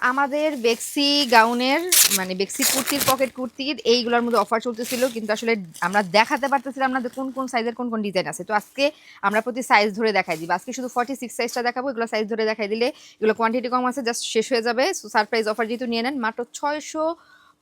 আমাদের বেক্সি গাউনের মানে বেক্সি কুর্তির, পকেট কুর্তির এইগুলোর মধ্যে অফার চলতেছিল, কিন্তু আসলে আমরা দেখাতে পারতেছিলাম না কোন কোন সাইজের কোন কোন ডিজাইন আছে। তো আজকে আমরা প্রতি সাইজ ধরে দেখাই দিব। আজকে শুধু ফর্টি সিক্স সাইজটা দেখাবো, এগুলো সাইজ ধরে দেখাই দিলে এগুলো কোয়ান্টিটি কম আছে জাস্ট শেষ হয়ে যাবে। সারপ্রাইজ অফার যেহেতু নিয়ে নেন, মাত্র ছয়শো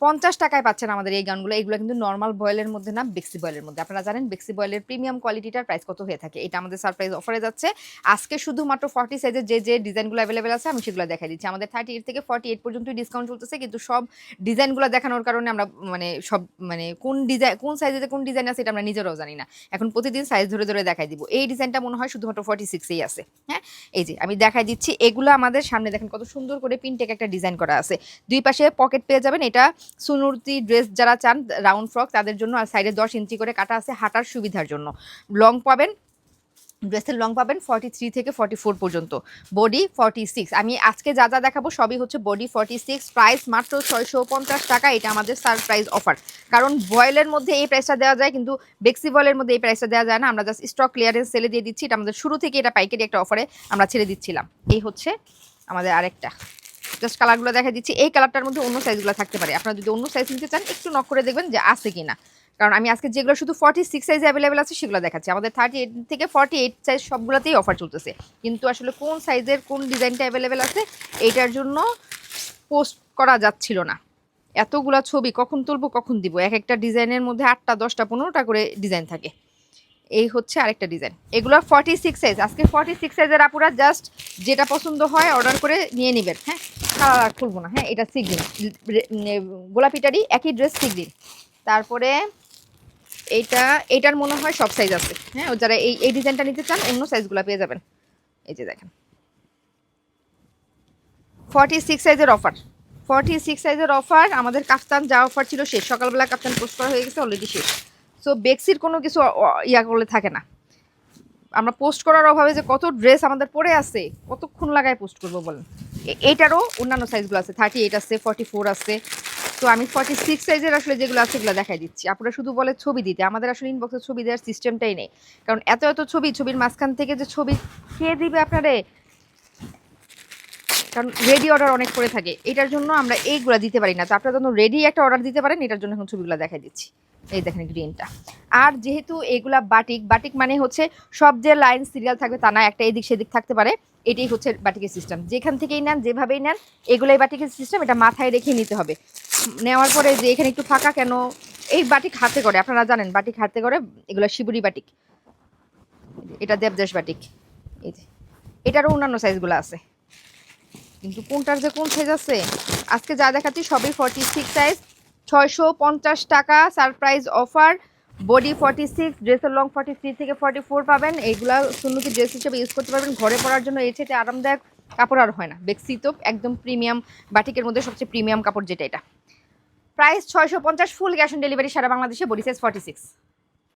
পঞ্চাশ টাকায় পাচ্ছেন আমাদের এই গানগুলো। এগুলো কিন্তু নর্মাল বয়েলের মধ্যে না বেক্সি বয়েলের মধ্যে। আপনারা জানেন বেক্সি বয়েলের প্রিমিয়াম কোয়ালিটিটার প্রাইস কত হয়ে থাকে? এটা আমাদের সারপ্রাইজ অফারে যাচ্ছে। আজকে শুধুমাত্র ফর্টি সাইজের যে যে ডিজাইনগুলো অ্যাভেলেবেল আছে, আমি সেগুলো দেখাই দিচ্ছি। আমাদের থার্টি এইট থেকে ফর্টি এইট পর্যন্ত ডিসকাউন্ট চলতেছে, কিন্তু সব ডিজাইনগুলো দেখানোর কারণে আমরা মানে সব মানে কোন ডিজাইন কোন সাইজে কোন ডিজাইন আছে, এটা আমরা নিজেরাও জানি না। এখন প্রতিদিন সাইজ ধরে ধরে দেখাই দিব। এই ডিজাইনটা মনে হয় শুধুমাত্র ফর্টি সিক্সেই আছে। হ্যাঁ? এই যে, আমি দেখাই দিচ্ছি। এগুলো আমাদের সামনে দেখেন কত সুন্দর করে পিনটেক একটা ডিজাইন করা আছে। দুই পাশে পকেট পেয়ে যাবেন। এটা সুনুরতি ড্রেস যারা চান, রাউন্ড ফ্রক, তাদের জন্য আর সাইডে দশ ইঞ্চি করে কাটা আছে হাঁটার সুবিধার জন্য। লং পাবেন, ড্রেসের লং পাবেন ফর্টি থ্রি থেকে ফর্টি ফোর পর্যন্ত। বডি ফর্টি সিক্স আমি আজকে যা যা দেখাবো সবই হচ্ছে বডি ফর্টি সিক্স প্রাইস মাত্র ছয়শো পঞ্চাশ টাকা, এটা আমাদের সারপ্রাইজ অফার কারণ বয়েলের মধ্যে এই প্রাইসটা দেওয়া যায়, কিন্তু বেক্সি বয়েলের মধ্যে এই প্রাইসটা দেওয়া যায় না। আমরা জাস্ট স্টক ক্লিয়ারেন্স সেলে দিয়ে দিচ্ছি, এটা আমাদের শুরু থেকে এটা পাইকারি একটা অফারে আমরা ছেড়ে দিচ্ছিলাম। এই হচ্ছে আমাদের আরেকটা। জাস্ট কালারগুলো দেখা দিচ্ছি। এই কালারটার মধ্যে অন্য সাইজগুলো থাকতে পারে। আপনারা যদি অন্য সাইজ নিতে চান, একটু নক করে দেখবেন যে আছে কিনা। কারণ আমি আজকে যেগুলো শুধু ফর্টি সিক্স সাইজ অ্যাভেলেবেল আছে, সেগুলো দেখাচ্ছি। আমাদের থার্টি এইট থেকে ফর্টি এইট সাইজ সবগুলোতেই অফার চলতেছে। কিন্তু আসলে কোন সাইজের কোন ডিজাইনটা অ্যাভেলেবেল আছে এইটার জন্য পোস্ট করা যাচ্ছিল না। এতগুলা ছবি কখন তুলবো, কখন দিব? এক একটা ডিজাইনের মধ্যে আটটা, দশটা, পনেরোটা করে ডিজাইন থাকে। এই হচ্ছে আরেকটা ডিজাইন এগুলো ফর্টি সিক্স সাইজ আজকে ফর্টি সিক্স সাইজের আপুরা জাস্ট যেটা পছন্দ হয় অর্ডার করে নিয়ে নেবেন হ্যাঁ? কালার আর খুলবো না হ্যাঁ? এটা সিগ্রিন। গোলাপিটারই একই ড্রেস সিগ্রিন। তারপরে এইটা, এইটার মনে হয় সব সাইজ আছে হ্যাঁ? যারা এই এই ডিজাইনটা নিতে চান, অন্য সাইজগুলো পেয়ে যাবেন। এই যে দেখেন। ফর্টি সিক্স সাইজের অফার ফর্টি সিক্স সাইজের অফার আমাদের কাফতান যা অফার ছিল শেষ। সকালবেলা কাফতান পোস্ট করা হয়ে গেছে অলরেডি শেষ। সো বেক্সির কোনো কিছু ইয়া করলে থাকে না। আমরা পোস্ট করার অভাবে যে কত ড্রেস আমাদের পরে আছে, কতক্ষণ লাগায় পোস্ট করব বলেন। এইটারও অন্যান্য সাইজগুলো আছে থার্টি এইট আছে ফর্টি ফোর আছে। তো আমি ফর্টি সিক্স সাইজের আসলে যেগুলো আছে সেগুলো দেখাই দিচ্ছি। আপনারা শুধু বলে ছবি দিতে, আমাদের আসলে ইনবক্সে ছবি দেওয়ার সিস্টেমটাই নেই। কারণ এত এত ছবি, ছবির মাঝখান থেকে যে ছবি কে দিবে আপনারে কারণ রেডি অর্ডার অনেক করে থাকে। এটার জন্য আমরা এইগুলো দিতে পারি না। তো আপনারা যখন রেডি একটা অর্ডার দিতে পারেন, এটার জন্য এখন ছবিগুলো দেখাই দিচ্ছি। এই দেখেন গ্রিনটা আর যেহেতু এগুলা বাটিক বাটিক মানে হচ্ছে সব যে লাইন সিরিয়াল থাকবে তা না, একটা এদিক সেদিক থাকতে পারে, এটাই হচ্ছে বাটিকের সিস্টেম যেখান থেকেই নেন, যেভাবেই নেন, এগুলাই বাটিকের সিস্টেম এটা মাথায় রেখে নিতে হবে। নেওয়ার পরে যে এখানে একটু ফাঁকা কেন, এই বাটিক হাতে করে, আপনারা জানেন বাটিক হাতে করে এগুলো শিবুরি বাটিক এটা দেবদাস বাটিক এই যে। এটারও অন্যান্য সাইজগুলো আছে। কিন্তু কোনটার যে কোন সাইজ আছে? আজকে যা দেখাচ্ছি সবই ফর্টি সিক্স সাইজ ছয়শো পঞ্চাশ টাকা surprise offer body forty six ড্রেসের লং ফর্টি থ্রি থেকে ফর্টি ফোর পাবেন। এইগুলা সুন্নুকি ড্রেস হিসেবে ইউজ করতে পারবেন। ঘরে পরার জন্য এর চেয়ে আরামদায়ক কাপড় আর হয় না। বেক্সি তো একদম প্রিমিয়াম বাটিকের মধ্যে সবচেয়ে প্রিমিয়াম কাপড় যেটা এটা। প্রাইস ছয়শো পঞ্চাশ ফুল ক্যাশ অন ডেলিভারি সারা বাংলাদেশে বডি সাইজ ফর্টি সিক্স